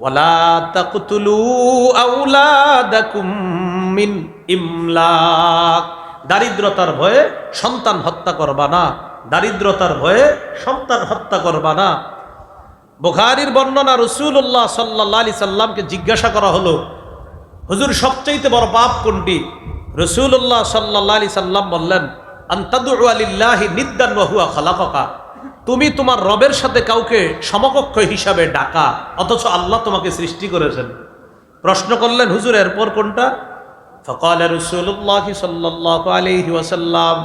ওয়ালা তাকতুলু আউলাদাকুম মিন ইমলাক। দারিদ্রতার ভয়ে সন্তান হত্যা করবা না। দারিদ্রতার ভয়ে সন্তান হত্যা করবা না। বুখারীর বর্ণনা রসুল্লাহ সাল্লাহ আলি সাল্লামকে জিজ্ঞাসা করা হলো, হুজুর, সবচাইতে বড় পাপ কোনটি? রসুল্লাহ সাল্লাহ আলি সাল্লাম বললেন আন্তাদু আলিল্লাহি নিদ্দান খালাফাকা তুমি তোমার রবের সাথে কাউকে সমকক্ষ হিসাবে ডাকা, অথচ আল্লাহ তোমাকে সৃষ্টি করেছেন। প্রশ্ন করলেন, হুজুর, এরপর কোনটা? ফকাল রসুল্লাহ সাল্লাহ আলহি ওয়াসাল্লাম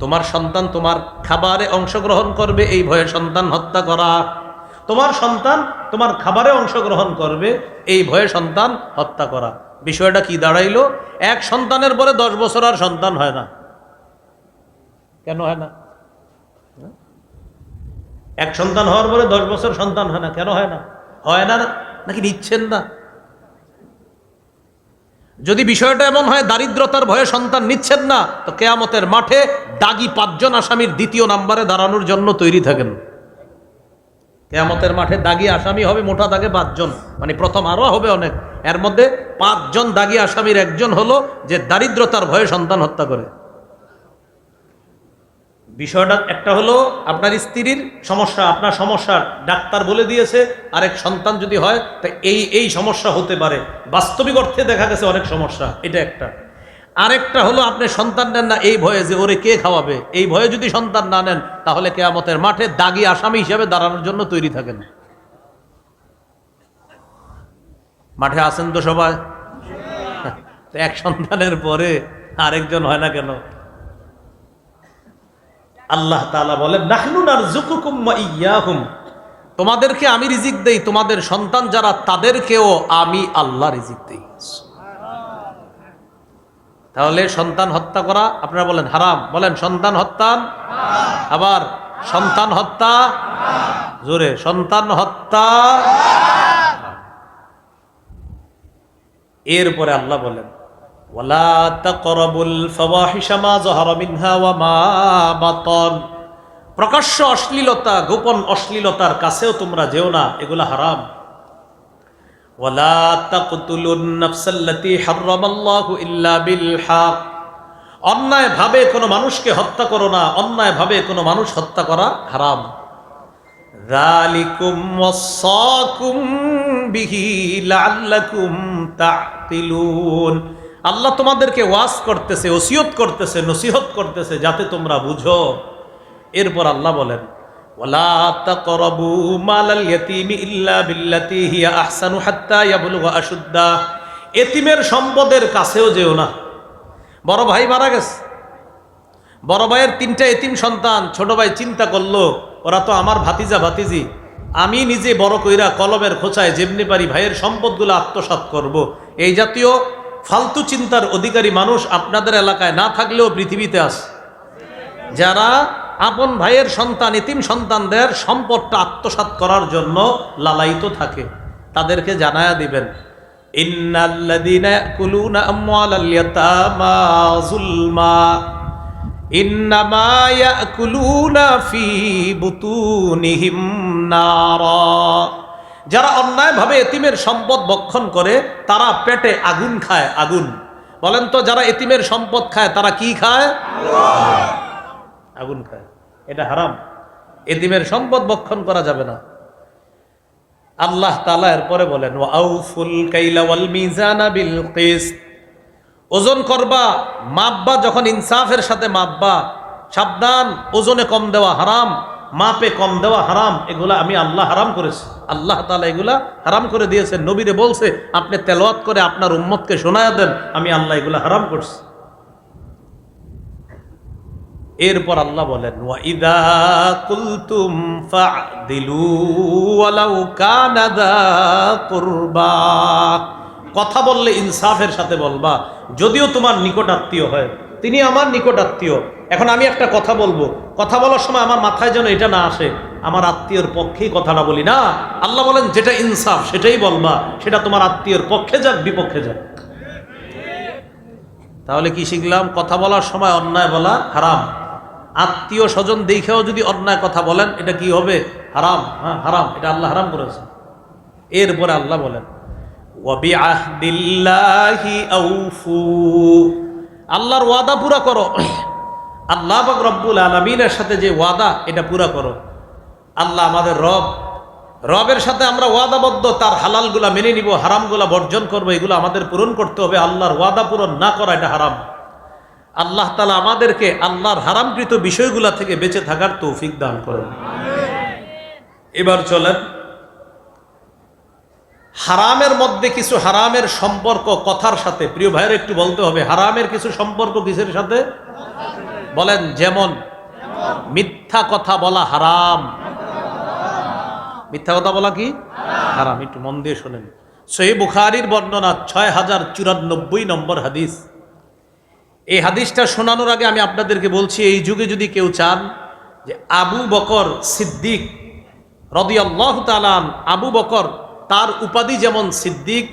তোমার সন্তান তোমার খাবারে অংশগ্রহণ করবে, এই ভয়ে সন্তান হত্যা করা। তোমার সন্তান তোমার খাবারে অংশগ্রহণ করবে, এই ভয়ে সন্তান হত্যা করা। বিষয়টা কি দাঁড়াইলো? এক সন্তানের পরে দশ বছর আর সন্তান হয় না। কেন হয় না? এক সন্তান হওয়ার পরে দশ বছর সন্তান হয় না, কেন হয় না? হয় না, নাকি নিচ্ছেন না? যদি বিষয়টা এমন হয়, দারিদ্রতার ভয়ে সন্তান নিচ্ছেন না, তো কেয়ামতের মাঠে দাগি পাঁচজন আসামির দ্বিতীয় নাম্বারে দাঁড়ানোর জন্য তৈরি থাকেন। কেয়ামতের মাঠে দাগি আসামি হবে মোটা দাগে পাঁচজন মানে প্রথম আরও হবে অনেক। এর মধ্যে পাঁচজন দাগি আসামির একজন হলো যে দারিদ্রতার ভয়ে সন্তান হত্যা করে। বিষয়টা একটা হলো আপনার স্ত্রীর সমস্যা, আপনার সমস্যা ডাক্তার বলে দিয়েছে, আরেক সন্তান যদি হয়, তা এই এই সমস্যা হতে পারে। বাস্তবিক অর্থে দেখা গেছে অনেক সমস্যা, এটা একটা। আরেকটা হলো আপনি সন্তান নেন না, এই ভয়ে যে ওরে কে খাওয়াবে? এই ভয়ে যদি সন্তান না নেন, তাহলে কেয়ামতের মাঠে দাগি আসামি হিসেবে দাঁড়ানোর জন্য তৈরি থাকেন। মাঠে আছেন তো সবাই? এক সন্তানের পরে আরেকজন হয় না কেন? আল্লাহ তাআলা বলেন নাহনুন আর জুকুকুম ইয়াহুম। তোমাদেরকে আমি রিজিক দেই, তোমাদের সন্তান যারা, তাদেরকেও আমি আল্লাহ রিজিক দেই। তাহলে সন্তান হত্যা করা, আপনারা বলেন, হারাম। বলেন, সন্তান হত্যা? আবার, সন্তান হত্যা? জোরে, সন্তান হত্যা? এরপরে আল্লাহ বলেন প্রকাশ্য অশ্লীলতা, গোপন অশ্লীলতার কাছেও তোমরা যেও না, এগুলা হারাম। অন্যায় ভাবে কোনো মানুষকে হত্যা করো না অন্যায় ভাবে কোনো মানুষ হত্যা করা হারাম। আল্লাহ তোমাদেরকে ওয়াস করতেছে, ওসিয়ত করতেছে, নসিহত করতেছে, যাতে তোমরা বুঝো। এরপর আল্লাহ বলেন এতিমের সম্পদের কাছেও যেও না। বড় ভাই মারা গেছে। বড় ভাইয়ের তিনটা এতিম সন্তান, ছোট ভাই চিন্তা করল ওরা তো আমার ভাতিজা ভাতিজি। আমি নিজে বড় কইরা কলমের খোঁচায় যেমনি পারি ভাইয়ের সম্পদগুলো আত্মসাৎ করব। এই জাতীয় ফালতু চিন্তার অধিকারী মানুষ আপনাদের এলাকায় না থাকলেও পৃথিবীতে আছে। যারা আপন ভাইয়ের সন্তান, এতিম সন্তানদের সম্পদটা আত্মসাৎ করার জন্য লালায়িত থাকে। তাদেরকে জানায়া দিবেন, ইন্নাল্লাযীনা ইয়াকুলুনা আমওয়ালাল ইয়াতামা যুলমা। যারা অন্যায়ভাবে এতিমের সম্পদ বক্ষণ করে, তারা পেটে আগুন খায়, আগুন। বলেন তো, যারা এতিমের সম্পদ খায়, তারা কি খায়? আগুন খায়। এটা হারাম। এতিমের সম্পদ বক্ষণ করা যাবে না। আল্লাহ তালা এরপরে বলেন ওয়াউফুল কাইলা ওয়াল বিল কিসত। ওজন করবা, মাপবা, যখন ইনসাফের সাথে মাপবা, সাবধান, ওজনে কম দেওয়া হারাম, মাপে কম দেওয়া হারাম, এগুলা আমি আল্লাহ হারাম করেছি। আল্লাহ তালা এগুলা হারাম করে দিয়েছেন, নবীরে বলছে, আপনি তেলাওয়াত করে আপনার উম্মতকে শোনায়া দেন, আমি আল্লাহ এগুলা হারাম করছি। এরপর আল্লাহ বলেন ওয়াইদা কুলতুম ফাদিলু কথা বললে ইনসাফের সাথে বলবা, যদিও তোমার নিকট আত্মীয় হয়। তিনি আমার নিকট আত্মীয়। এখন আমি একটা কথা বলব। কথা বলার সময় আমার মাথায় যেন এটা না আসে, আমার আত্মীয়র পক্ষেই কথাটা বলি না। আল্লাহ বলেন, যেটা ইনসাফ, সেটাই বলবা। সেটা তোমার আত্মীয়র পক্ষে যাক, বিপক্ষে যাক। তাহলে কি শিখলাম? কথা বলার সময় অন্যায় বলা হারাম। আত্মীয় স্বজন দেখেও যদি অন্যায় কথা বলেন, এটা কি হবে? হারাম হ্যাঁ হারাম। এটা আল্লাহ হারাম করেছে এরপরে আল্লাহ বলেন আল্লাহর ওয়াদা পুরা করো। আল্লাহ পাক রব্বুল আলমিনের সাথে যে ওয়াদা, এটা পুরা করো। আল্লাহ আমাদের রব। রবের সাথে আমরা ওয়াদাবদ্ধ, তার হালালগুলা মেনে নিব, হারামগুলা বর্জন করব, এগুলো আমাদের পূরণ করতে হবে। আল্লাহর ওয়াদা পূরণ না করা, এটা হারাম। আল্লাহ তালা আমাদেরকে আল্লাহর হারামকৃত বিষয়গুলা থেকে বেঁচে থাকার তৌফিক দান করেন। এবার চলেন হারামের মধ্যে কিছু হারামের সম্পর্ক কথার সাথে। প্রিয় ভাইয়ের একটু বলতে হবে, হারামের কিছু সম্পর্ক কিসের সাথে? বলেন, যেমন মিথ্যা কথা বলা হারাম। মিথ্যা কথা বলা কি? হারাম। একটু মন দিয়ে শোনেন। সহি বুখারির বর্ণনা ছয় হাজার চুরানব্বই নম্বর হাদিস। এই হাদিসটা শোনানোর আগে আমি আপনাদেরকে বলছি, এই যুগে যদি কেউ চান যে আবু বকর সিদ্দিক রদিয়াল্লাহ তালান আবু বকর তার উপাধি যেমন সিদ্দিক,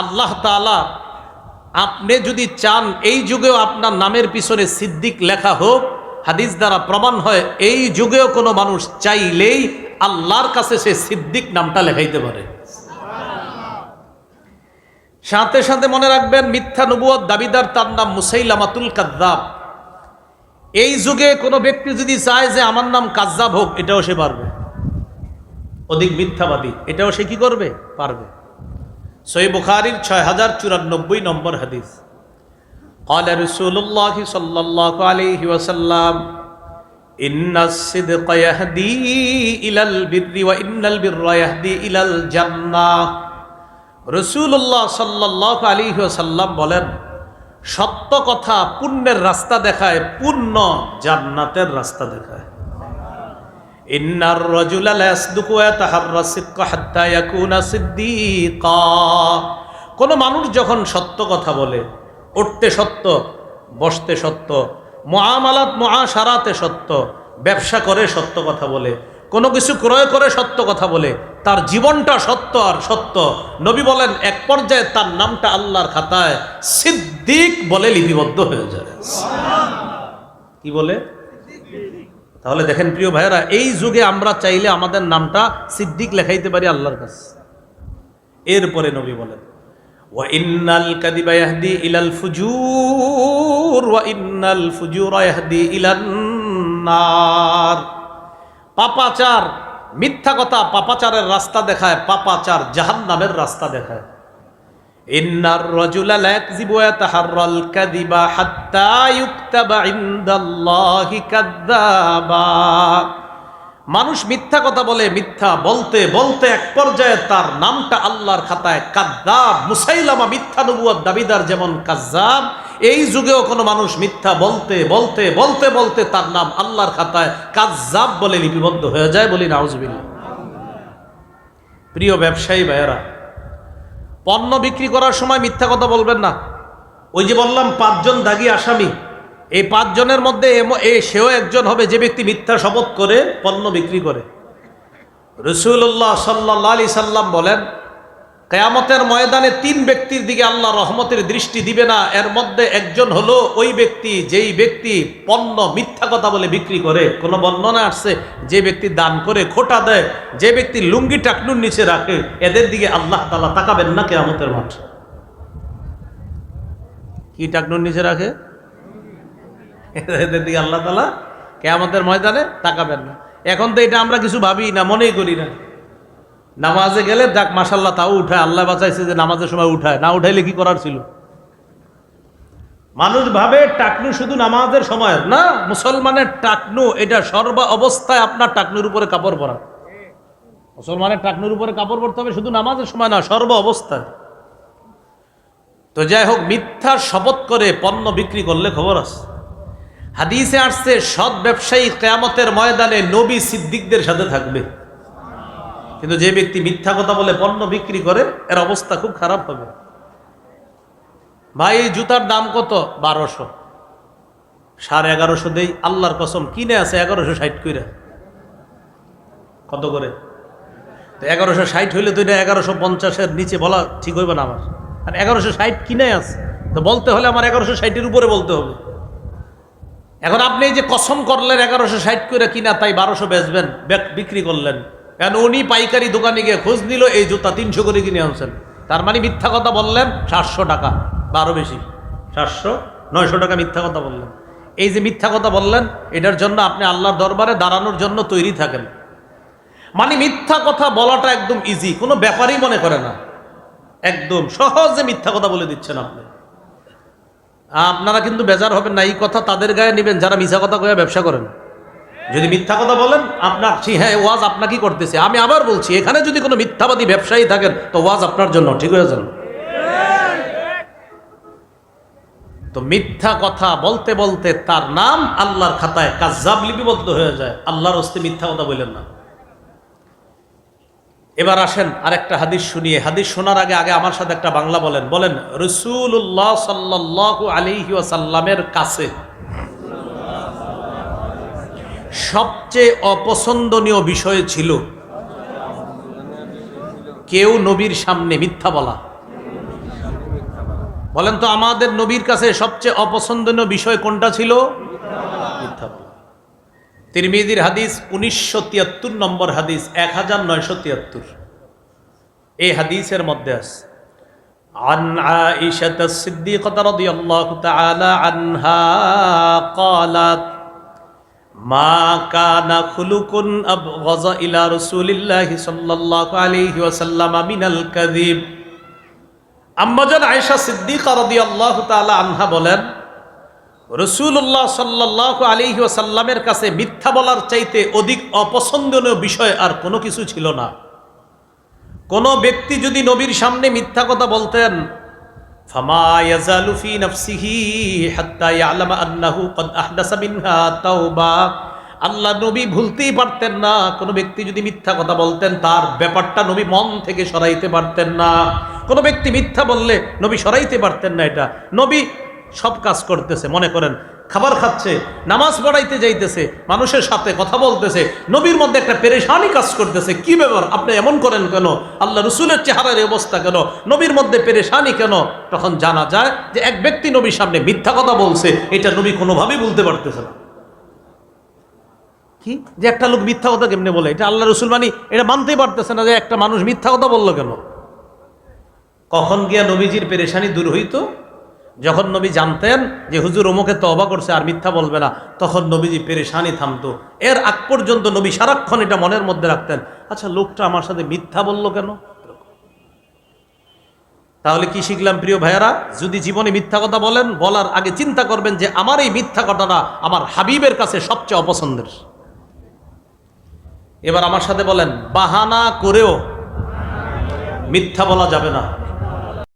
আল্লাহ তালা আপনি যদি চান এই যুগেও আপনার নামের পিছনে সিদ্দিক লেখা হোক, হাদিস দ্বারা প্রমাণ হয়, এই যুগেও কোনো মানুষ চাইলেই আল্লাহর কাছে সে সিদ্দিক নামটা লেখাইতে পারে। সাথে সাথে মনে রাখবেন, মিথ্যা নবুয়ত দাবিদার তার নাম মুসাইলামাতুল কাদ্দাব। এই যুগে কোনো ব্যক্তি যদি চায় যে আমার নাম কাজ্জাব হোক, এটাও সে পারবে। অধিক মিথ্যাবাদী এটাও সে কি করবে পারবে সই বুখারির ছয় হাজার চুরানব্বই নম্বর হাদিস قال رسول الله صلى الله عليه وسلم إن الصدق يهدي إلى البر وإن البر يهدي إلى الجنة রসুল্লাহ সাল্লাহ আলী সাল্লাম বলেন সত্য কথা পুণ্যের রাস্তা দেখায় পুণ্য জান্নাতের রাস্তা দেখায় ইন্নার কোন মানুষ যখন সত্য কথা বলে, উঠতে সত্য, বসতে সত্য মহামালাত মহাসারাতে সত্য, ব্যবসা করে সত্য কথা বলে, কোনো কিছু ক্রয় করে সত্য কথা বলে, তার জীবনটা সত্য আর সত্য। নবী বলেন, এক পর্যায়ে তার নামটা আল্লাহর খাতায় সিদ্দিক বলে লিপিবদ্ধ হয়ে যায়। কি বলে? তাহলে দেখেন প্রিয় ভাইয়েরা, এই যুগে আমরা চাইলে আমাদের নামটা সিদ্দিক লেখাইতে পারি আল্লাহর কাছে। এরপরে নবী বলেন কাদিবা ইয়াহদি ইলাল ফুজুর পাপাচার, মিথ্যা কথা পাপাচারের রাস্তা দেখায়, পাপাচার জাহান্নামের রাস্তা দেখায়। মানুষ মিথ্যা কথা বলে, মিথ্যা বলতে বলতে এক পর্যায়ে তার নামটা আল্লাহর খাতায় কাদ্দাব মুসাইলামা মিথ্যা নবুয়ার দাবিদার যেমন কাজ্জাব এই যুগেও কোনো মানুষ মিথ্যা বলতে বলতে বলতে বলতে তার নাম আল্লাহর খাতায় কাজ্জাব বলে লিপিবদ্ধ হয়ে যায় বলি নাউজবিল্লা প্রিয় ব্যবসায়ী ভাইয়েরা পণ্য বিক্রি করার সময় মিথ্যা কথা বলবেন না। ওই যে বললাম, পাঁচজন দাগি আসামি। এই পাঁচজনের মধ্যে এ সেও একজন হবে যে ব্যক্তি মিথ্যা শপথ করে, পণ্য বিক্রি করে। রসুল্লাহ সাল্লা আলি সাল্লাম বলেন কেয়ামতের ময়দানে তিন ব্যক্তির দিকে আল্লাহ রহমতের দৃষ্টি দিবে না। এর মধ্যে একজন হলো ওই ব্যক্তি, যেই ব্যক্তি পণ্য মিথ্যা কথা বলে বিক্রি করে। কোনো বর্ণনা আসছে, যে ব্যক্তি দান করে, খোটা দেয়, যে ব্যক্তি লুঙ্গি টাকনুর নিচে রাখে, এদের দিকে আল্লাহ তালা তাকাবেন না কেয়ামতের মাঠ। কি টাকনুর নিচে রাখে? এদের দিকে আল্লাহ তালা কেয়ামতের ময়দানে তাকাবেন না। এখন তো এটা আমরা কিছু ভাবি না, মনেই করি না। নামাজে গেলে যাক মাসাল্লাহ তাও উঠায়, আল্লাহ বাঁচাইছে যে নামাজের সময় উঠায়। না উঠাইলে কি করার ছিল? মানুষ ভাবে টাকনু শুধু নামাজের সময়, না মুসলমানের টাকনু, এটা সর্ব অবস্থায় আপনার টাকনুর উপরে কাপড় পরা। মুসলমানের টাকনুর উপরে কাপড় পরতে হবে, শুধু নামাজের সময় না, সর্ব অবস্থায়। তো যাই হোক, মিথ্যা শপথ করে পণ্য বিক্রি করলে খবর আছে। হাদিসে আসছে, সৎ ব্যবসায়ী কেয়ামতের ময়দানে নবী সিদ্দিকদের সাথে থাকবে। কিন্তু যে ব্যক্তি মিথ্যা কথা বলে পণ্য বিক্রি করে, এর অবস্থা খুব খারাপ হবে। ভাই, এই জুতার দাম কত? বারোশো। সাড়ে এগারোশো দেই আল্লাহর কসম, কিনে আছে এগারোশো ষাট কইরা। কত করে? তো এগারোশো ষাট হইলে তো এটা এগারোশো পঞ্চাশের নিচে বলা ঠিক হইবে না আমার। আর এগারোশো ষাট কিনে আছে, তো বলতে হলে আমার এগারোশো ষাটের উপরে বলতে হবে। এখন আপনি এই যে কসম করলেন এগারোশো ষাট করে কিনা, তাই বারোশো বেচবেন, বেক- বিক্রি করলেন। কারণ উনি পাইকারি দোকানে গিয়ে খোঁজ নিল, এই জুতা তিনশো করে কিনে আনছেন। তার মানে মিথ্যা কথা বললেন সাতশো টাকা বারো বেশি। সাতশো, নয়শো টাকা মিথ্যা কথা বললেন। এই যে মিথ্যা কথা বললেন, এটার জন্য আপনি আল্লাহর দরবারে দাঁড়ানোর জন্য তৈরি থাকেন। মানে মিথ্যা কথা বলাটা একদম ইজি কোনো ব্যাপারই মনে করে না। একদম সহজে মিথ্যা কথা বলে দিচ্ছেন আপনি। আপনারা কিন্তু বেজার হবেন না, এই কথা তাদের গায়ে নেবেন, যারা মিথ্যা কথা কয়ে ব্যবসা করেন। যদি মিথ্যা কথা বলেন, আপনার হ্যাঁ ওয়াজ আপনাকেই করতেছে। আমি আবার বলছি, এখানে যদি কোনো মিথ্যাবাদী ব্যবসায়ী থাকেন, তো ওয়াজ আপনার জন্য, ঠিক হয়ে যান তো মিথ্যা কথা বলতে বলতে তার নাম আল্লাহর খাতায় কাজাব লিপিবদ্ধ হয়ে যায়। আল্লাহর হস্তে মিথ্যা কথা বললেন না। এবার আসেন, আরেকটা হাদিস শুনিয়ে। হাদিস শোনার আগে আগে আমার সাথে একটা বাংলা বলেন। বলেন রসুল্লাহ সাল্লাহ আলিহি ওয়াসাল্লামের কাছে সবচেয়ে অপছন্দনীয় বিষয় ছিল কেউ নবীর সামনে মিথ্যা বলা বলেন তো আমাদের নবীর কাছে সবচেয়ে অপছন্দনীয় বিষয় কোনটা ছিল মিথ্যা বলা তিরমিদির হাদিস উনিশশো তিয়াত্তর নম্বর হাদিস এক হাজার নয়শো তিয়াত্তর এই হাদিসের মধ্যে আছে عن عائشة الصديقة رضي الله تعالى عنها قالت মা কানা খুলুকুন আব গজা ইলা রসুলিল্লাহি সাল্লাল্লাহু আলাইহি ওয়াসাল্লাম মিনাল কাযিব। আম্মাজান আয়েশা সিদ্দিকা রাদিয়াল্লাহু তাআলা আনহা বলেন রসুল্লাহ সাল্লাল্লাহু আলাইহি ওয়াসাল্লামের কাছে মিথ্যা বলার চাইতে অধিক অপছন্দনীয় বিষয় আর কোনো কিছু ছিল না। কোনো ব্যক্তি যদি নবীর সামনে মিথ্যা কথা বলতেন ফামা يزال في نفسه حتى يعلم আন্নাহু قد আহদাসা منها তাওবা। আল্লাহ নবী ভুলতেই পারতেন না, কোনো ব্যক্তি যদি মিথ্যা কথা বলতেন, তার ব্যাপারটা নবী মন থেকে সরাইতে পারতেন না। কোনো ব্যক্তি মিথ্যা বললে নবী সরাইতে পারতেন না এটা। নবী সব কাজ করতেছে, মনে করেন খাবার খাচ্ছে, নামাজ পড়াইতে যাইতেছে, মানুষের সাথে কথা বলতেছে, নবীর মধ্যে একটা পেরেশানি কাজ করতেছে। কি ব্যাপার? আপনি এমন করেন কেন? আল্লাহ রসুলের চেহারার অবস্থা কেন? নবীর মধ্যে পেরেশানি কেন? তখন জানা যায় যে এক ব্যক্তি নবীর সামনে মিথ্যা কথা বলছে, এটা নবী কোনোভাবেই বলতে পারতেছে না। কি? যে একটা লোক মিথ্যা কথা কেমনে বলে? এটা আল্লাহ রসুল মানি, এটা মানতেই পারতেছে না যে একটা মানুষ মিথ্যা কথা বলল কেন? কখন গিয়া নবীজির পেরেশানি দূর হইতো? যখন নবী জানতেন যে হুজুর অমুকে তবা করছে আর মিথ্যা বলবে না, তখন নবীজি পেরেশানি থামতো। এর আগ পর্যন্ত নবী সারাক্ষণ এটা মনের মধ্যে রাখতেন। আচ্ছা লোকটা আমার সাথে মিথ্যা বলল কেন? তাহলে কি শিখলাম প্রিয় ভাইয়ারা? যদি জীবনে মিথ্যা কথা বলেন, বলার আগে চিন্তা করবেন যে আমার এই মিথ্যা কথাটা আমার হাবিবের কাছে সবচেয়ে অপছন্দের। এবার আমার সাথে বলেন, বাহানা করেও মিথ্যা বলা যাবে না।